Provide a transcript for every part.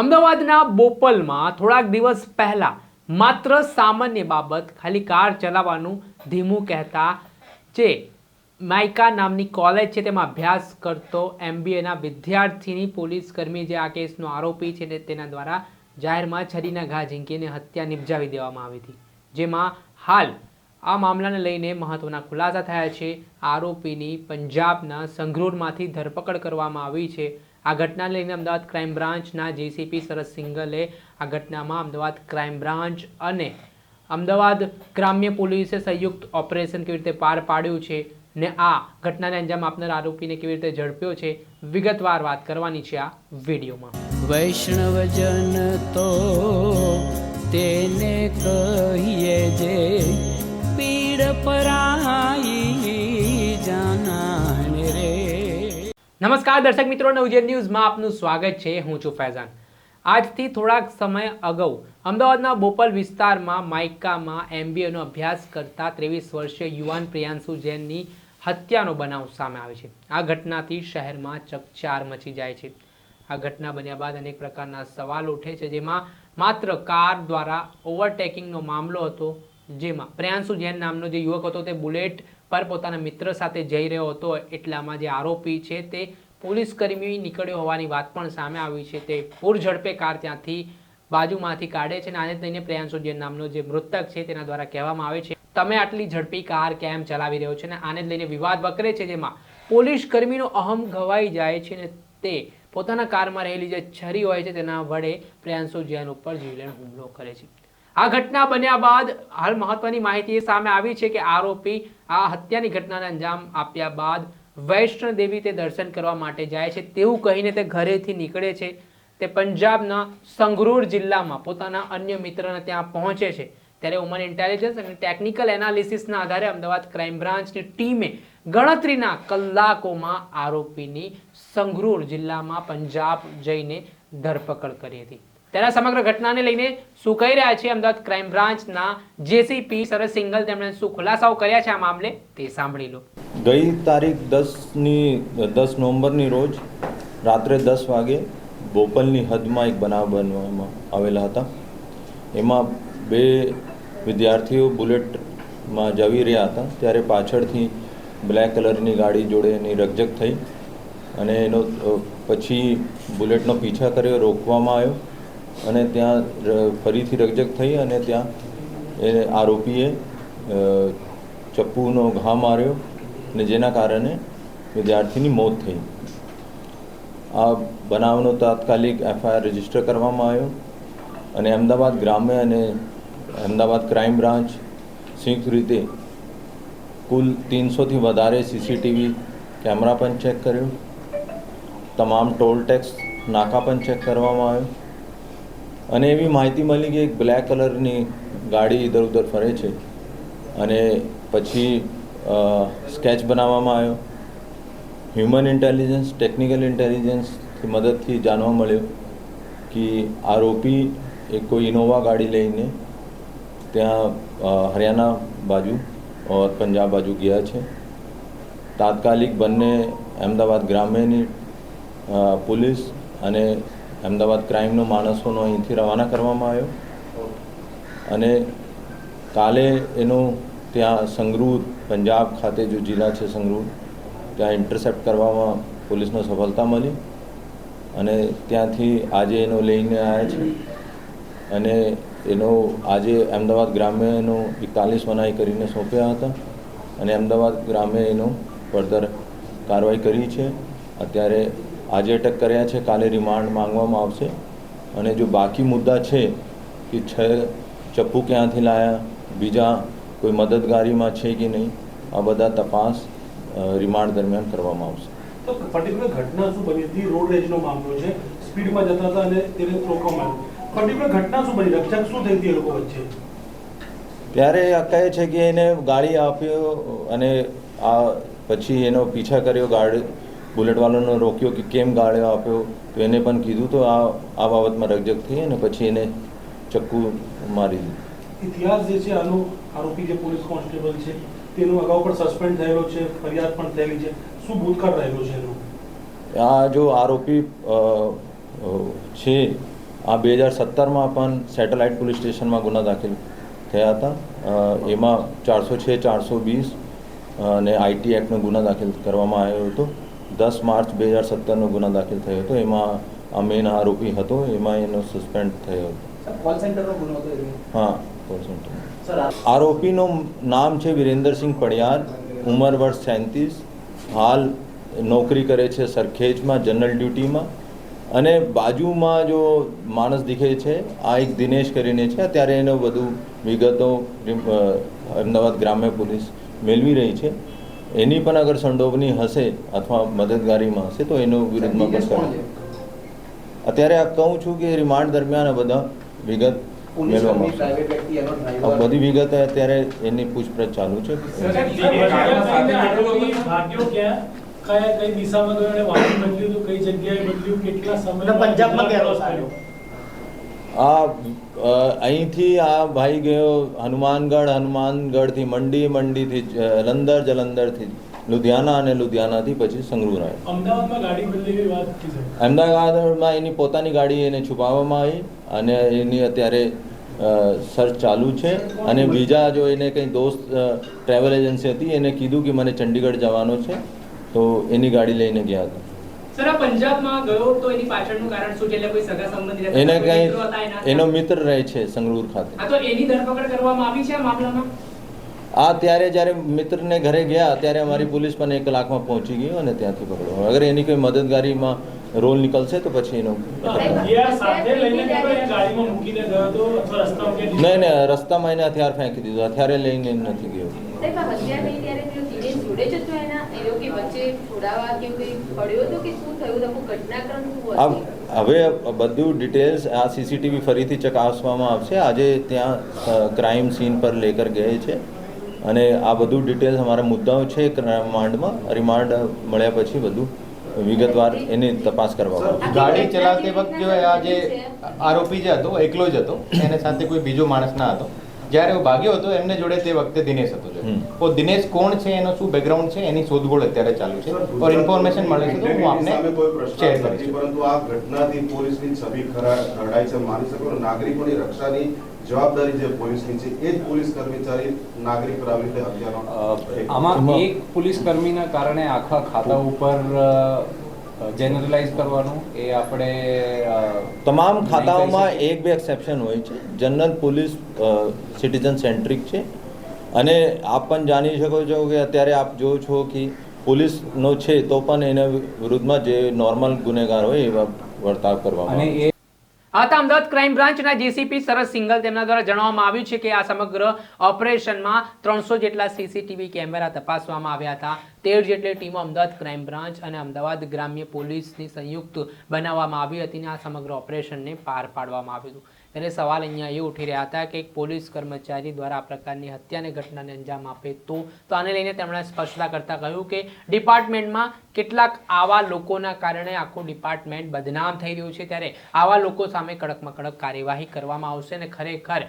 અમદાવાદના બોપલમાં થોડાક દિવસ પહેલા માત્ર સામાન્ય બાબત ખાલી કાર ચલાવવાનું ધીમું કહેતા જે માઇકા નામની કોલેજ છે તેમાં અભ્યાસ કરતો એમબીએના વિદ્યાર્થીની પોલીસ કર્મી જે આ કેસનો આરોપી છે તેના દ્વારા જાહેરમાં છરીના ઘા ઝીંકીને હત્યા નિપજાવી દેવામાં આવી હતી. જેમાં હાલ આ મામલાને લઈને મહત્વના ખુલાસા થયા છે. આરોપીની પંજાબના સંગરૂરમાંથી ધરપકડ કરવામાં આવી છે. આ ઘટનાને લઈને અમદાવાદ ક્રાઇમ બ્રાન્ચના જેસીપી સરસ સિંગલે આ ઘટનામાં અમદાવાદ ક્રાઇમ બ્રાન્ચ અને અમદાવાદ ગ્રામ્ય પોલીસે સંયુક્ત ઓપરેશન કેવી રીતે પાર પાડ્યું છે ને આ ઘટનાને અંજામ આપનાર આરોપીને કેવી રીતે ઝડપ્યો છે, વિગતવાર વાત કરવાની છે આ વિડીયોમાં. વૈષ્ણવજન તો તેને કહીએ જે પીડ પરાઈ નમસ્કાર દર્શક મિત્રો નવજેન ન્યૂઝમાં આપનું સ્વાગત છે. હું છું ફૈઝાન. આજથી થોડાક સમય અગાઉ અમદાવાદના બોપલ વિસ્તારમાં માઇકામાં એમબીએનો અભ્યાસ કરતા ત્રેવીસ વર્ષીય યુવાન પ્રિયાંશુ જૈનની હત્યાનો બનાવ સામે આવે છે. આ ઘટનાથી શહેરમાં ચકચાર મચી જાય છે. આ ઘટના બન્યા બાદ અનેક પ્રકારના સવાલ ઉઠે છે, જેમાં માત્ર કાર દ્વારા ઓવરટેકિંગનો મામલો હતો જેમાં પ્રિયાંશુ જૈન નામનો જે યુવક હતો તે બુલેટ પર પોતાના મિત્ર સાથે જઈ રહ્યો હતો. એટલામાં જે આરોપી છે તે પોલીસ કર્મી નીકળ્યો હોવાની વાત પણ સામે આવી છે. તે પૂર ઝડપે કાર ત્યાંથી બાજુમાંથી કાઢે છે અને આને થઈને પ્રિયાંશુ જૈન નામનો જે મૃતક છે તેના દ્વારા કહેવામાં આવે છે, તમે આટલી ઝડપી કાર કેમ ચલાવી રહ્યો છે? અને આને લઈને વિવાદ વકરે છે જેમાં પોલીસ કર્મીનો અહમ ઘવાઈ જાય છે અને તે પોતાના કારમાં રહેલી જે છરી હોય છે તેના વડે પ્રિયાંશુ જૈન ઉપર જીવલેણ હુમલો કરે છે. આ ઘટના બન્યા બાદ હાલ મહત્વની માહિતી એ સામે આવી છે કે આરોપી આ હત્યાની ઘટનાને અંજામ આપ્યા બાદ વૈષ્ણવ દેવી તે દર્શન કરવા માટે જાય છે. તેવું કહીને તે ઘરેથી નીકળે છે. તે પંજાબના સંગરૂર જિલ્લામાં પોતાના અન્ય મિત્રને ત્યાં પહોંચે છે. ત્યારે હ્યુમન ઇન્ટેલિજન્સ અને ટેકનિકલ એનાલિસિસના આધારે અમદાવાદ ક્રાઇમ બ્રાન્ચની ટીમે ગણતરીના કલાકોમાં આરોપીની સંગરૂર જિલ્લામાં પંજાબ જઈને ધરપકડ કરી હતી. ત્યારે સમગ્ર ઘટનાને લઈને શું કહી રહ્યા છે અમદાવાદ ક્રાઇમ બ્રાન્ચના જેસીપી સરસ સિંગલ તેમણે શું ખુલાસાઓ કર્યા છે આ મામલે તે સાંભળી લો. ગઈ તારીખ દસની, દસ નવેમ્બરની રોજ રાત્રે દસ વાગે બોપલની હદમાં એક બનાવ બનવામાં આવેલા હતા. એમાં બે વિદ્યાર્થીઓ બુલેટમાં જવી રહ્યા હતા. ત્યારે પાછળથી બ્લેક કલરની ગાડી જોડે એની રકઝક થઈ અને એનો પછી બુલેટનો પીછા કર્યો, રોકવામાં આવ્યો. અને ત્યાં ફરીથી રકજક થઈ અને ત્યાં એ આરોપીએ ચપ્પુનો ઘા માર્યો અને જેના કારણે વિદ્યાર્થીની મોત થઈ. આ બનાવનો તાત્કાલિક એફઆઈઆર રજિસ્ટર કરવામાં આવ્યો અને અમદાવાદ ગ્રામ્ય અને અમદાવાદ ક્રાઇમ બ્રાન્ચ સંયુક્ત રીતે કુલ ત્રણસોથી વધારે સીસીટીવી કેમેરા પણ ચેક કર્યો. તમામ ટોલ ટેક્સ નાકા પણ ચેક કરવામાં આવ્યો. અને એવી માહિતી મળી કે એક બ્લેક કલરની ગાડી ઇધર ઉધર ફરે છે. અને પછી સ્કેચ બનાવવામાં આવ્યો. હ્યુમન ઇન્ટેલિજન્સ ટેકનિકલ ઇન્ટેલિજન્સની મદદથી જાણવા મળ્યું કે આરોપી એક કોઈ ઇનોવા ગાડી લઈને ત્યાં હરિયાણા બાજુ ઓર પંજાબ બાજુ ગયા છે. તાત્કાલિક બંને અમદાવાદ ગ્રામ્યની પોલીસ અને અમદાવાદ ક્રાઇમનો માણસોનો અહીંથી રવાના કરવામાં આવ્યો. અને કાલે એનું ત્યાં સંગરૂર, પંજાબ ખાતે જો જિલ્લા છે સંગરૂર, ત્યાં ઇન્ટરસેપ્ટ કરવામાં પોલીસનો સફળતા મળી. અને ત્યાંથી આજે એનો લઈને આવ્યા છે. અને એનો આજે અમદાવાદ ગ્રામ્યનો એકતાલીસ મનાઈ કરીને સોંપ્યા હતા. અને અમદાવાદ ગ્રામ્ય એનો ફર્ધર કાર્યવાહી કરી છે. અત્યારે આજે અટક કર્યા છે કાલે રિમાન્ડ માંગવામાં આવશે. અને જો બાકી મુદ્દા છે કે છ ચપ્પુ ક્યાંથી લાયા બીજા કોઈ મદદગારીમાં છે કે નહીં આ બધા તપાસ રિમાન્ડ દરમિયાન કરવામાં આવશે. તો પર્ટિક્યુલર ઘટના શું બની? હતી રોડ રેજનો મામલો છે. સ્પીડમાં જતા હતા અને તેને રોકવામાં આવ્યું પર્ટિક્યુલર ઘટના શું બની? રક્ષક શું થઈ હતી એ લોકો વચ્ચે? ત્યારે આ કહે છે કે એને ગાડી આપ્યો અને આ પછી એનો પીછા કર્યો ગાડી બુલેટવાળાનો રોક્યો કે કેમ ગાળ્યો આપ્યો તો એને પણ કીધું તો આ આ બાબતમાં રકજક થઈ અને પછી એને ચક્કુ મારી દીધું. ઇતિહાસ જે છે આનો આરોપી જે પોલીસ કોન્સ્ટેબલ છે તેનો અગાઉ પણ સસ્પેન્ડ થયેલો છે ફરિયાદ પણ થયેલી છે. શું ભૂતકાળ રહેલો છે એનો? આ જો આરોપી છે આ બે હજાર સત્તરમાં પણ સેટેલાઇટ પોલીસ સ્ટેશનમાં ગુના દાખલ થયા હતા. એમાં ચારસો છ ચારસો વીસ અને આઈટી એક્ટનો ગુના દાખલ કરવામાં આવ્યો હતો. દસ માર્ચ બે હજાર સત્તરનો ગુનો દાખલ થયો હતો. એમાં આ મેન આરોપી હતો. એમાં એનો સસ્પેન્ડ થયો હતો. હા કોલ સેન્ટર આરોપીનું નામ છે વિરેન્દ્રસિંહ પડિયાર ઉંમર વર્ષ સેંતીસ હાલ નોકરી કરે છે સરખેજમાં જનરલ ડ્યુટીમાં. અને બાજુમાં જો માણસ દીખે છે આ એક દિનેશ કરીને છે. ત્યારે એનો બધું વિગતો અમદાવાદ ગ્રામ્ય પોલીસ મેળવી રહી છે. એની પણ અગર સંડોવણી હશે અથવા મદદગારીમાં હશે તો એનો વિરુદ્ધમાં પણ કરે અત્યારે આ કહું છું કે રિમાન્ડ દરમિયાન આ બધા વિગત મેળવવામાં બધી વિગત અત્યારે એની પૂછપરછ ચાલુ છે. કઈ દિશામાં ગયો અને વાહન બદલ્યું હતું કઈ જગ્યાએ બદલ્યું કેટલા સમય પંજાબમાં ગયેલો સાહેબ. આ અહીંથી આ ભાઈ ગયો હનુમાનગઢ હનુમાનગઢથી મંડી મંડીથી જલંધર જલંધરથી લુધિયાના અને લુધિયાનાથી પછી સંગરૂર આવ્યો અમદાવાદમાં ગાડી બદલેલી વાત કી છે. અમદાવાદમાં એની પોતાની ગાડી એને છુપાવવામાં આવી અને એની અત્યારે સર્ચ ચાલુ છે. અને બીજા જો એને કંઈ દોસ્ત ટ્રાવેલ એજન્સી હતી એને કીધું કે મને ચંડીગઢ જવાનો છે તો એની ગાડી લઈને ગયા હતા. ગયો એની પાછળનું કારણ શું છે? એટલે કોઈ સગા સંબંધી હતા, એને મિત્રો રહે છે સંગરૂર ખાતે. હા તો એની ધરપકડ કરવામાં આવી છે આ ત્યારે જ્યારે મિત્રને ઘરે ગયા ત્યારે અમારી પોલીસ પણ એક કલાકમાં પહોંચી ગઈ અને ત્યાંથી પકડો. અગર એની કોઈ મદદગારીમાં રોલ નીકળશે તો પછી એનો હથિયાર સાથે લઈને ગયો કે ગાડીમાં મૂકીને ગયો હતો અથવા રસ્તામાં ક્યાંય નહીં નહીં રસ્તામાં એને હથિયાર ફેંકી દીધું. હથિયારે લઈને નથી ગયો. હવે બધું ડિટેલ્સ આ સીસીટીવી ફરીથી ચકાસવામાં આવશે. આજે ત્યાં ક્રાઇમ સીન પર લેકર ગયે છે. અને આ બધું ડિટેલ્સ અમારા મુદ્દાઓ છે રિમાન્ડમાં. રિમાન્ડ મળ્યા પછી બધું વિગતવાર એની તપાસ કરવામાં આવશે. ગાડી ચલાવતી વખત આ જે આરોપી જે હતો એકલો જ હતો એને સાથે કોઈ બીજો માણસ ના હતો. જ્યારે હું ભાગ્યો હતો એમને જોડે તે વખતે દિનેશ હતો જો. તો દિનેશ કોણ છે એનો શું બેકગ્રાઉન્ડ છે એની શોધખોળ અત્યારે ચાલુ છે. ઓર ઇન્ફોર્મેશન મળે છે તો હું આપને કોઈ પ્રશ્ન શેર કરીશ. પરંતુ આ ઘટનાથી પોલીસની છબી ખરા ખરડાય છે માની શકો ને નાગરિકોની રક્ષાની જવાબદારી જે પોલીસની છે એ જ પોલીસ કર્મચારી નાગરિક પર આવી રીતે હત્યાનો આમાં એક પોલીસ કર્મીના કારણે આખા ખાતા ઉપર જેનરલાઇઝ કરવાનું એ આપણે તમામ ખાતાઓમાં એક બે એક્સેપ્શન હોય છે. જનરલ પોલીસ સિટીઝન સેન્ટ્રિક છે. અને આપ પણ જાણી શકો છો કે અત્યારે આપ જો છો કે પોલીસનો છે તો પણ એના વિરુદ્ધમાં જે નોર્મલ ગુનેગાર હોય એવા વર્તાવ કરવામાં અને એ આ હતા અમદાવાદ ક્રાઇમ બ્રાન્ચના જેસીપી સરસ સિંગલ તેમના દ્વારા જણાવવામાં આવ્યું છે કે આ સમગ્ર ઓપરેશનમાં ત્રણસો જેટલા સીસીટીવી કેમેરા તપાસવામાં આવ્યા હતા. તેર જેટલી ટીમો અમદાવાદ ક્રાઇમ બ્રાન્ચ અને અમદાવાદ ગ્રામ્ય પોલીસની સંયુક્ત બનાવવામાં આવી હતી અને આ સમગ્ર ઓપરેશનને પાર પાડવામાં આવ્યું હતું. ત્યારે સવાલ અહીંયા એ ઉઠી રહ્યા હતા કે એક પોલીસ કર્મચારી દ્વારા આ પ્રકારની હત્યાની ઘટનાને અંજામ આપે તો? તો આને લઈને તેમણે સ્પષ્ટતા કરતા કહ્યું કે ડિપાર્ટમેન્ટમાં કેટલાક આવા લોકોના કારણે આખું ડિપાર્ટમેન્ટ બદનામ થઈ રહ્યું છે. ત્યારે આવા લોકો સામે કડકમાં કડક કાર્યવાહી કરવામાં આવશે અને ખરેખર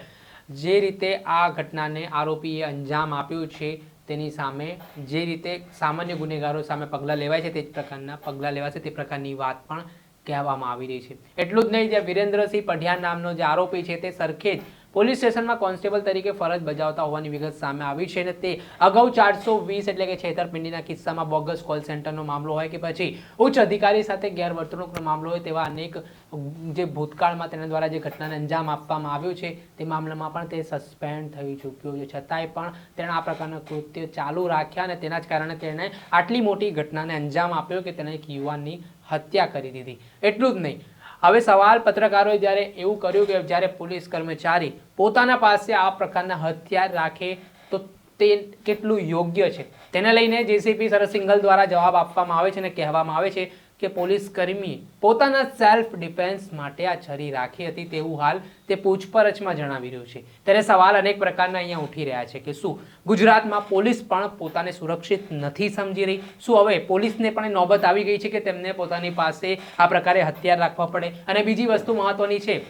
જે રીતે આ ઘટનાને આરોપીએ અંજામ આપ્યું છે તેની સામે જે રીતે સામાન્ય ગુનેગારો સામે પગલાં લેવાય છે તે જ પ્રકારના પગલાં લેવાશે તે પ્રકારની વાત પણ કહેવામાં આવી રહી છે. એટલું જ નહીં, જે વિરેન્દ્રસિંહ પઢિયાર નામનો જે આરોપી છે, તે સરખેજ પોલીસ સ્ટેશનમાં કોન્સ્ટેબલ તરીકે ફરજ બજાવતા હોવાની વિગત સામે આવી છે અને તે અગાઉ ચારસો વીસ એટલે કે છેતરપિંડીના કિસ્સામાં બોગસ કોલ સેન્ટરનો મામલો હોય કે પછી ઉચ્ચ અધિકારી સાથે ગેરવર્તણૂકનો મામલો હોય તેવા અનેક જે ભૂતકાળમાં તેના દ્વારા જે ઘટનાને અંજામ આપવામાં આવ્યું છે, તે મામલામાં પણ તે સસ્પેન્ડ થઈ ચૂક્યો છે. છતાંય પણ તેણે આ પ્રકારના કૃત્ય ચાલુ રાખ્યા અને તેના જ કારણે તેણે આટલી મોટી ઘટનાને અંજામ આપ્યો કે તેણે એક યુવાનની હત્યા કરી દીધી. એટલું જ નહીં. હવે સવાલ પત્રકારોએ જ્યારે એવું કર્યું કે જ્યારે પોલીસ કર્મચારી પોતાના પાસે આ પ્રકારના હથિયાર રાખે, તો તે કેટલું યોગ્ય છે? તેને લઈને જેસીપી સરસ સિંગલ દ્વારા જવાબ આપવામાં આવે છે અને કહેવામાં આવે છે કે પોલીસ કર્મી પોતાના સેલ્ફ ડિફેન્સ માટે આ છરી રાખી હતી તેવું હાલ તે પૂછપરછમાં જણાવી રહ્યું છે. ત્યારે સવાલ અનેક પ્રકારના અહીંયા ઉઠી રહ્યા છે કે શું ગુજરાતમાં પોલીસ પણ પોતાને સુરક્ષિત નથી સમજી રહી? શું હવે પોલીસને પણ નોબત આવી ગઈ છે કે તેમને પોતાની પાસે આ પ્રકારે હથિયાર રાખવા પડે? અને બીજી વસ્તુ મહત્વની છે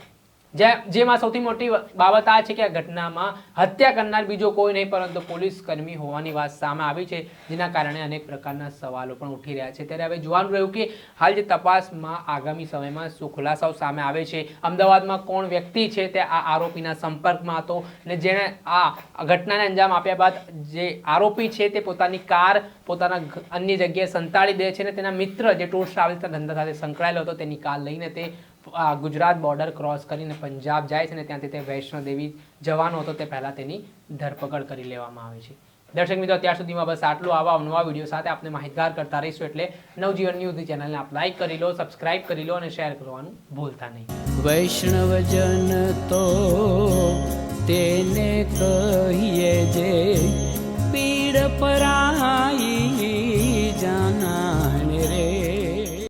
જેમાં સૌથી મોટી બાબત આ છે કે આ ઘટનામાં હત્યા કરનાર બીજો કોઈ નહીં, પરંતુ પોલીસ કર્મી હોવાની વાત સામે આવી છે, જેના કારણે અનેક પ્રકારના સવાલો પણ ઉઠી રહ્યા છે. ત્યારે હવે જોવાનું રહ્યું કે હાલ જે તપાસમાં આગામી સમયમાં શું ખુલાસાઓ સામે આવે છે, અમદાવાદમાં કોણ વ્યક્તિ છે તે આ આરોપીના સંપર્કમાં હતો, અને જેણે આ ઘટનાને અંજામ આપ્યા બાદ જે આરોપી છે તે પોતાની કાર પોતાના અન્ય જગ્યાએ સંતાડી દે છે, અને તેના મિત્ર જે ટૂર ટ્રાવેલ્સના ધંધા સાથે સંકળાયેલો હતો, તેની કાર લઈને તે ગુજરાત બોર્ડર ક્રોસ કરીને પંજાબ જાય છે અને ત્યાંથી તે વૈષ્ણોદેવી જવાનો હતો તે પહેલાં તેની ધરપકડ કરી લેવામાં આવે છે. દર્શક મિત્રો, અત્યાર સુધીમાં બસ આટલું. આવા નવા વીડિયો સાથે આપને માહિતગાર કરતા રહીશું એટલે નવજીવન ન્યૂઝની ચેનલને આપ લાઈક કરી લો સબસ્ક્રાઇબ કરી લો અને શેર કરવાનું ભૂલતા નહીં. વૈષ્ણવજન તો તેને કહીએ જે પીડ પરા